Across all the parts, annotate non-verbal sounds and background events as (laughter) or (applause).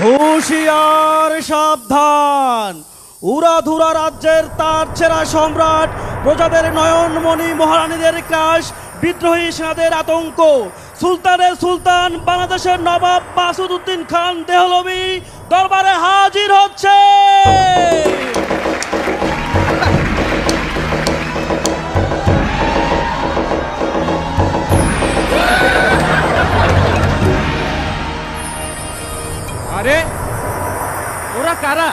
হুঁশিয়ার সাবধান। উড়াধুরা রাজ্যের তার ছেঁড়া সম্রাট, প্রজাদের নয়নমণি মহারানীদের ক্রাশ বিদ্রোহী সেনাদের আতঙ্ক। সুলতানের সুলতান, বাংলাদেশের নবাব মাসুদ উদ্দিন খান দেহলবি দরবারে হাজির হচ্ছে। ওরা কারা?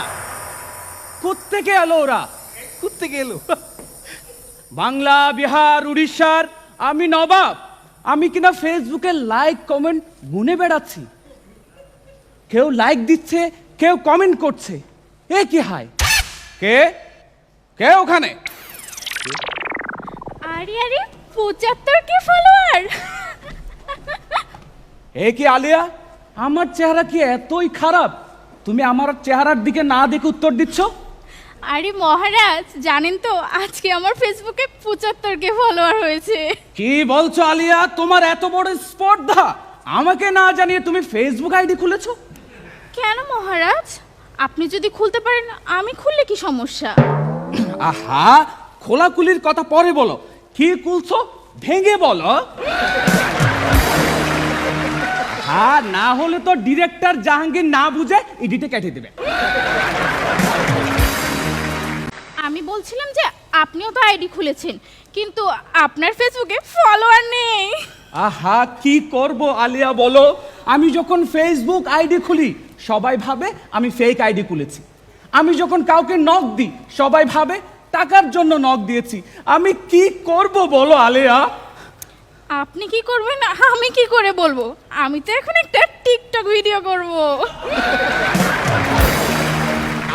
কোত্থেকে এলো ওরা? কোত্থেকে এলো? বাংলা বিহার উড়িষ্যার আমি নবাব। আমি কিনা ফেসবুকে লাইক কমেন্ট গুনে বেড়াচ্ছি। কেউ লাইক দিচ্ছে কেউ কমেন্ট করছে। এ কি হাই কে? কে ওখানে? আরে আরে পঁচাত্তর কে ফলোয়ার এ কি আলিয়া? আমার চেহারা কি এতই খারাপ? তুমি আমার চেহারার দিকে না দেখে উত্তর দিচ্ছ? আরে মহারাজ জানেন তো আজকে আমার ফেসবুকে পঁচাত্তর কে ফলোয়ার হয়েছে। কি বলছো আলিয়া? তোমার এত বড় স্পর্ধা! আমাকে না জানিয়ে তুমি ফেসবুক আইডি খুলেছো? কেন মহারাজ? আপনি যদি খুলতে পারেন আমি খুললে কি সমস্যা? আহা! খোলাকুলির কথা পরে বলো। কি খুলছো? ভেঙে বলো। হ্যাঁ না হলে তো ডিরেক্টর জাহাঙ্গীর না বুঝে এডিটে কেটে দেবে। আমি বলছিলাম যে আপনিও তো আইডি খুলেছেন কিন্তু আপনার ফেসবুকে ফলোয়ার নেই। আহা কি করব আলিয়া বলো? আমি যখন ফেসবুক আইডি খুলি সবাই ভাবে আমি ফেক আইডি খুলেছি। আমি যখন কাউকে নক দিই সবাই ভাবে টাকার জন্য নক দিয়েছি। আমি কি করব বলো আলিয়া? আপনি কি করবেন? আমি কি করে বলব? আমি তো এখন একটা টিকটক ভিডিও করব।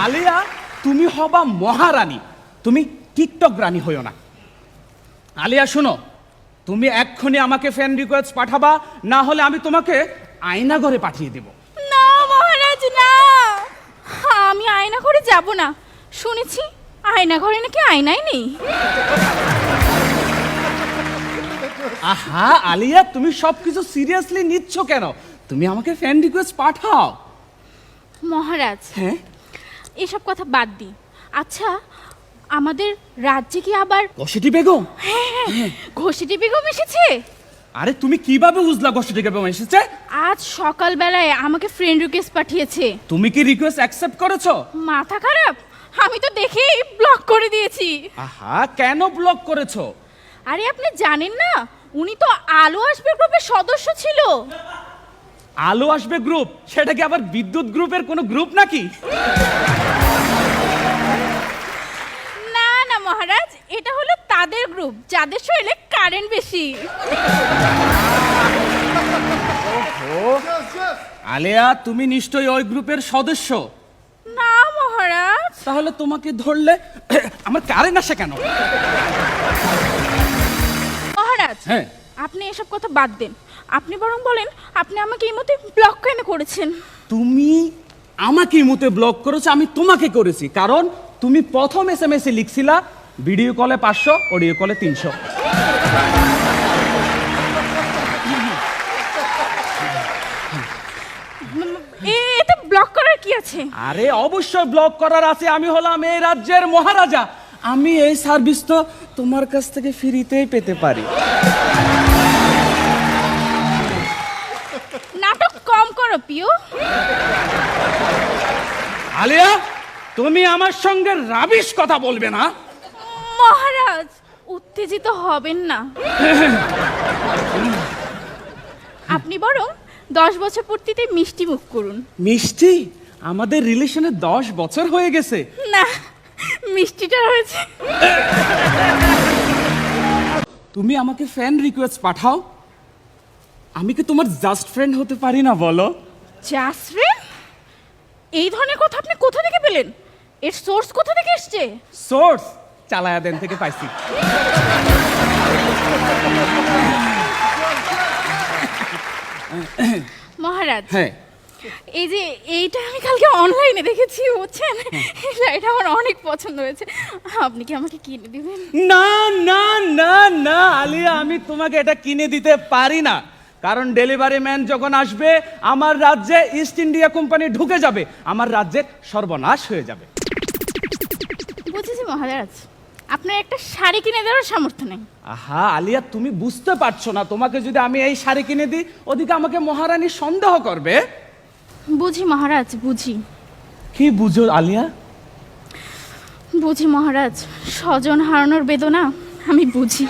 আলিয়া তুমি হবা মহারানী। তুমি টিকটক রানী হইও না। আলিয়া শোনো তুমি এক্ষুনি আমাকে ফ্যান রিকোয়েস্ট পাঠাবা না হলে আমি তোমাকে আয়না ঘরে পাঠিয়ে দেব। না মহারাজ না। আমি আয়না ঘরে যাব না। শুনেছি আয়না ঘরে নাকি আয়নাই নেই। আহা আলিয়া তুমি সবকিছু সিরিয়াসলি নিচ্ছ কেন? তুমি আমাকে ফ্যান রিকোয়েস্ট পাঠাও। মহারাজ হ্যাঁ? এসব কথা বাদ দিই। আচ্ছা আমাদের রাজ্যে কি আবার কষেটি বেগম? ঘষিটি বেগম এসেছে? আরে তুমি কীভাবে বুঝলা কষেটি বেগম এসেছে? আজ সকালবেলায় আমাকে ফ্রেন্ড রিকোয়েস্ট পাঠিয়েছে। তুমি কি রিকোয়েস্ট অ্যাকসেপ্ট করেছ? মাথা খারাপ? আমি তো দেখেই ব্লক করে দিয়েছি। আহা কেন ব্লক করেছ? আরে আপনি জানেন না উনি তো আলো আসবে গ্রুপের সদস্য ছিল। আলো আসবে গ্রুপ? সেটা কি আবার বিদ্যুৎ গ্রুপের কোনো গ্রুপ নাকি? না না মহারাজ এটা হলো তাদের গ্রুপ যাদের শরীরে কারেন্ট বেশি। আলেয়া তুমি নিশ্চয়ই ওই গ্রুপের সদস্য। না মহারাজ। তাহলে তোমাকে ধরলে (clears throat) আমার কারেন্ট আসে কেন? মহারাজ হ্যাঁ। আপনি এসব কথা বাদ দেন। আপনি বরং বলেন আপনি আমাকে এই মতে ব্লক কেন করেছেন? তুমি আমাকে এই মতে ব্লক করেছ আমি তোমাকে করেছি। কারণ তুমি প্রথম এস এম এস এ লিখছিলা ভিডিও কলে পাঁচশো অডিও কলে তিনশো। এতে ব্লক করার কি আছে? আরে অবশ্যই ব্লক করার আছে। আমি হলাম এই রাজ্যের মহারাজা। আমি এই সার্ভিস তো তোমার কাছ থেকে ফ্রিতেই পেতে পারি। নাটক কম করো পিও আলিয়া তুমি আমার সঙ্গে রাবিশ কথা বলবে না? মহারাজ উত্তেজিত হবেন না। আপনি বরং দশ বছর পূর্তিতে মিষ্টি মুখ করুন। মিষ্টি? আমাদের রিলেশনে দশ বছর হয়ে গেছে। না। মিষ্টিটা রয়েছে তুমি আমাকে ফ্যান রিকোয়েস্ট পাঠাও? আমি কি তোমার জাস্ট ফ্রেন্ড হতে পারি না বলো? জাসরিন এই ধরনের কথা আপনি কোথা থেকে পেলেন? এর সোর্স কোথা থেকে এসছে? সোর্স চালায়া দেন থেকে পাইছি। মহারাজ হ্যাঁ। এই যে এইটা আমি কালকে অনলাইনে দেখেছি বুঝছেন? এটা আমার অনেক পছন্দ হয়েছে। আপনি কি আমাকে কিনে দিবেন? না না না না আলিয়া আমি তোমাকে এটা কিনে দিতে পারি না। কারণ ডেলিভারি ম্যান যখন আসবে আমার রাজ্যে ইস্ট ইন্ডিয়া কোম্পানি ঢুকে যাবে আমার রাজ্যের সর্বনাশ হয়ে যাবে। বুঝেছি মহারাজ। আপনার একটা শাড়ি কিনে দেওয়ার সামর্থ্য নেই। আহা আলিয়া তুমি বুঝতে পারছ না। তোমাকে যদি আমি এই শাড়ি কিনে দিই ওদিকে আমাকে মহারানী সন্দেহ করবে। বুঝি মহারাজ বুঝি। কি বুঝো আলিয়া? বুঝি মহারাজ স্বজন হারানোর বেদনা আমি বুঝি।